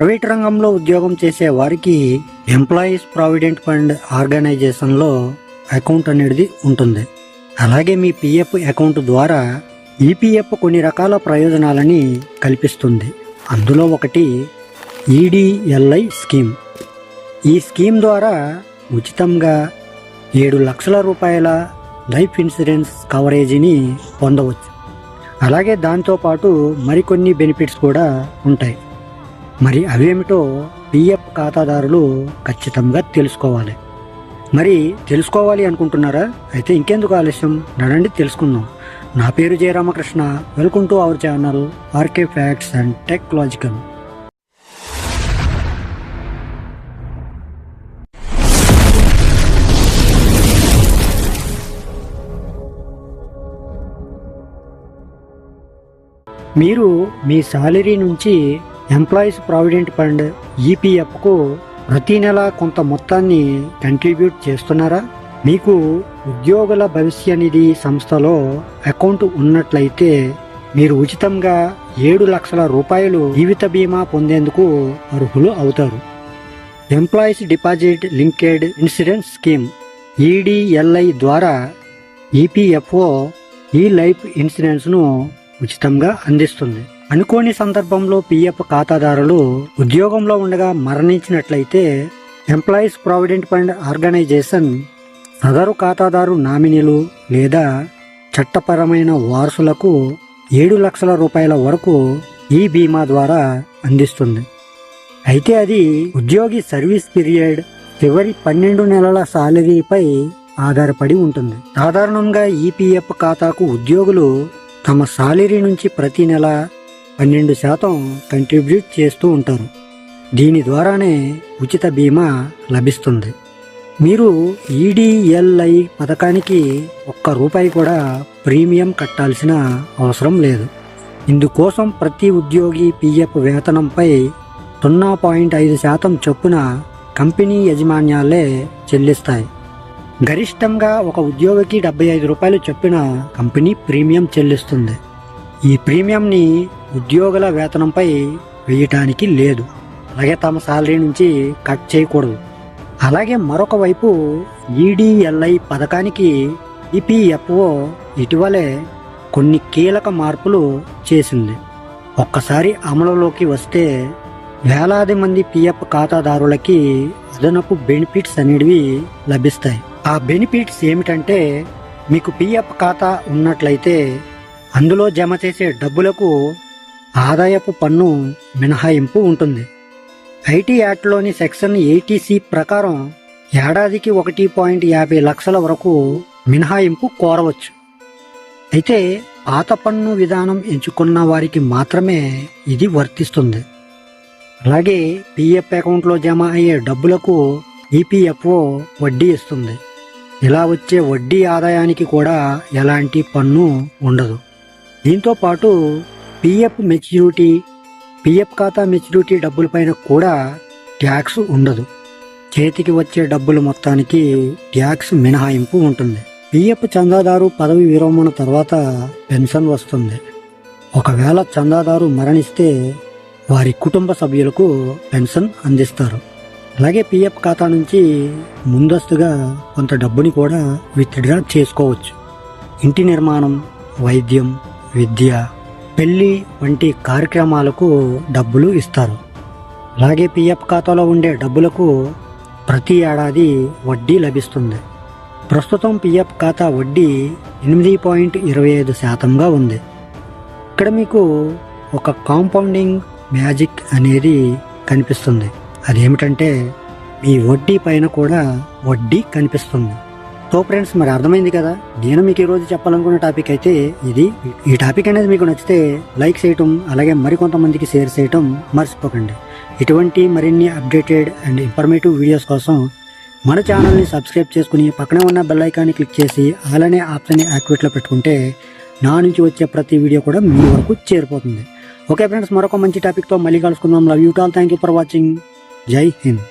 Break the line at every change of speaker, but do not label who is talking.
Private రంగంలో ఉద్యోగం చేసే వారికి ఎంప్లాయీస్ ప్రావిడెంట్ ఫండ్ ఆర్గనైజేషన్లో అకౌంట్ అనేది ఉంటుంది. అలాగే మీ పిఎఫ్ అకౌంట్ ద్వారా ఈపీఎఫ్ కొన్ని రకాల ప్రయోజనాలని కల్పిస్తుంది. అందులో ఒకటి ఈడిఎల్ఐ స్కీమ్. ఈ స్కీమ్ ద్వారా ఉచితంగా ఏడు లక్షల రూపాయల లైఫ్ ఇన్సూరెన్స్ కవరేజీని పొందవచ్చు. అలాగే దాంతోపాటు మరికొన్ని బెనిఫిట్స్ కూడా ఉంటాయి. మరి అవేమిటో పిఎఫ్ ఖాతాదారులు ఖచ్చితంగా తెలుసుకోవాలి. మరి తెలుసుకోవాలి అనుకుంటున్నారా? అయితే ఇంకెందుకు ఆలస్యం? నడండి తెలుసుకుందాం. నా పేరు Jayaramakrishna welcome to our channel RK facts and technological మీరు మీ సాలరీ నుంచి ఎంప్లాయీస్ ప్రావిడెంట్ ఫండ్ ఈపీఎఫ్కు ప్రతి నెల కొంత మొత్తాన్ని కంట్రిబ్యూట్ చేస్తున్నారా? మీకు ఉద్యోగుల భవిష్య నిధి సంస్థలో అకౌంట్ ఉన్నట్లయితే మీరు ఉచితంగా ఏడు లక్షల రూపాయలు జీవిత బీమా పొందేందుకు అర్హులు అవుతారు. Employees deposit linked insurance scheme EDLI ద్వారా ఈపీఎఫ్ఓ ఈ లైఫ్ ఇన్సూరెన్స్ను ఉచితంగా అందిస్తుంది. అనుకోని సందర్భంలో పిఎఫ్ ఖాతాదారులు ఉద్యోగంలో ఉండగా మరణించినట్లయితే ఎంప్లాయీస్ ప్రావిడెంట్ ఫండ్ ఆర్గనైజేషన్ సదరు ఖాతాదారు నామినీలు లేదా చట్టపరమైన వారసులకు ఏడు లక్షల రూపాయల వరకు ఈ బీమా ద్వారా అందిస్తుంది. అయితే అది ఉద్యోగి సర్వీస్ పీరియడ్ చివరి పన్నెండు నెలల సాలరీపై ఆధారపడి ఉంటుంది. సాధారణంగా ఈపీఎఫ్ ఖాతాకు ఉద్యోగులు తమ సాలరీ నుంచి ప్రతి నెల పన్నెండు శాతం కంట్రిబ్యూట్ చేస్తూ ఉంటారు. దీని ద్వారానే ఉచిత బీమా లభిస్తుంది. మీరు ఈడిఎల్ఐ పథకానికి ఒక్క రూపాయి కూడా ప్రీమియం కట్టాల్సిన అవసరం లేదు. ఇందుకోసం ప్రతి ఉద్యోగి పిఎఫ్ వేతనంపై సున్నా పాయింట్ ఐదు శాతం చొప్పున కంపెనీ యజమాన్యాలే చెల్లిస్తాయి. గరిష్టంగా ఒక ఉద్యోగికి డెబ్బై ఐదు రూపాయలు చొప్పున కంపెనీ ప్రీమియం చెల్లిస్తుంది. ఈ ప్రీమియంని ఉద్యోగుల వేతనంపై వేయటానికి లేదు. అలాగే తమ శాలరీ నుంచి కట్ చేయకూడదు. అలాగే మరొక వైపు ఈడిఎల్ఐ పథకానికి ఈపీఎఫ్ఓ ఇటీవలే కొన్ని కీలక మార్పులు చేసింది. ఒక్కసారి అమలులోకి వస్తే వేలాది మంది పిఎఫ్ ఖాతాదారులకి అదనపు బెనిఫిట్స్ అనేవి లభిస్తాయి. ఆ బెనిఫిట్స్ ఏమిటంటే మీకు పిఎఫ్ ఖాతా ఉన్నట్లయితే అందులో జమ చేసే డబ్బులకు ఆదాయపు పన్ను మినహాయింపు ఉంటుంది. ఐటీ యాక్ట్లోని సెక్షన్ ఎయిటీసీ ప్రకారం ఏడాదికి ఒకటి పాయింట్ యాభై లక్షల వరకు మినహాయింపు కోరవచ్చు. అయితే పాత పన్ను విధానం ఎంచుకున్న వారికి మాత్రమే ఇది వర్తిస్తుంది. అలాగే పిఎఫ్ అకౌంట్లో జమ అయ్యే డబ్బులకు ఈపీఎఫ్ఓ వడ్డీ ఇస్తుంది. ఇలా వచ్చే వడ్డీ ఆదాయానికి కూడా ఎలాంటి పన్ను ఉండదు. దీంతో పాటు పిఎఫ్ మెచ్యూరిటీ పిఎఫ్ ఖాతా మెచ్యూరిటీ డబ్బులపైన కూడా ట్యాక్స్ ఉండదు. చేతికి వచ్చే డబ్బులు మొత్తానికి ట్యాక్స్ మినహాయింపు ఉంటుంది. పిఎఫ్ చందాదారు పదవి విరమణ తర్వాత పెన్షన్ వస్తుంది. ఒకవేళ చందాదారు మరణిస్తే వారి కుటుంబ సభ్యులకు పెన్షన్ అందిస్తారు. అలాగే పిఎఫ్ ఖాతా నుంచి ముందస్తుగా కొంత డబ్బుని కూడా విత్డ్రా చేసుకోవచ్చు. ఇంటి నిర్మాణం వైద్యం విద్య పెళ్ళి వంటి కార్యక్రమాలకు డబ్బులు ఇస్తారు. అలాగే పిఎఫ్ ఖాతాలో ఉండే డబ్బులకు ప్రతి ఏడాది వడ్డీ లభిస్తుంది. ప్రస్తుతం పిఎఫ్ ఖాతా వడ్డీ ఎనిమిది పాయింట్ ఇరవై ఐదు శాతంగా ఉంది. ఇక్కడ మీకు ఒక కాంపౌండింగ్ మ్యాజిక్ అనేది కనిపిస్తుంది. అదేమిటంటే మీ వడ్డీ పైన కూడా వడ్డీ కనిపిస్తుంది. సో ఫ్రెండ్స్ మరి అర్థమైంది కదా? నేను మీకు ఈరోజు చెప్పాలనుకున్న టాపిక్ అయితే ఇది. ఈ టాపిక్ అనేది మీకు నచ్చితే లైక్ చేయటం అలాగే మరికొంతమందికి షేర్ చేయటం మర్చిపోకండి. ఇటువంటి మరిన్ని అప్డేటెడ్ అండ్ ఇన్ఫర్మేటివ్ వీడియోస్ కోసం మన ఛానల్ని సబ్స్క్రైబ్ చేసుకుని పక్కనే ఉన్న బెల్ ఐకాన్ని క్లిక్ చేసి అలానే ఆప్షన్ని యాక్టివేట్లో పెట్టుకుంటే నా నుంచి వచ్చే ప్రతి వీడియో కూడా మీ వరకు చేరిపోతుంది. ఓకే ఫ్రెండ్స్ మరొక మంచి టాపిక్తో మళ్ళీ కలుసుకుందాం. Love you all thank you for watching Jai Hind.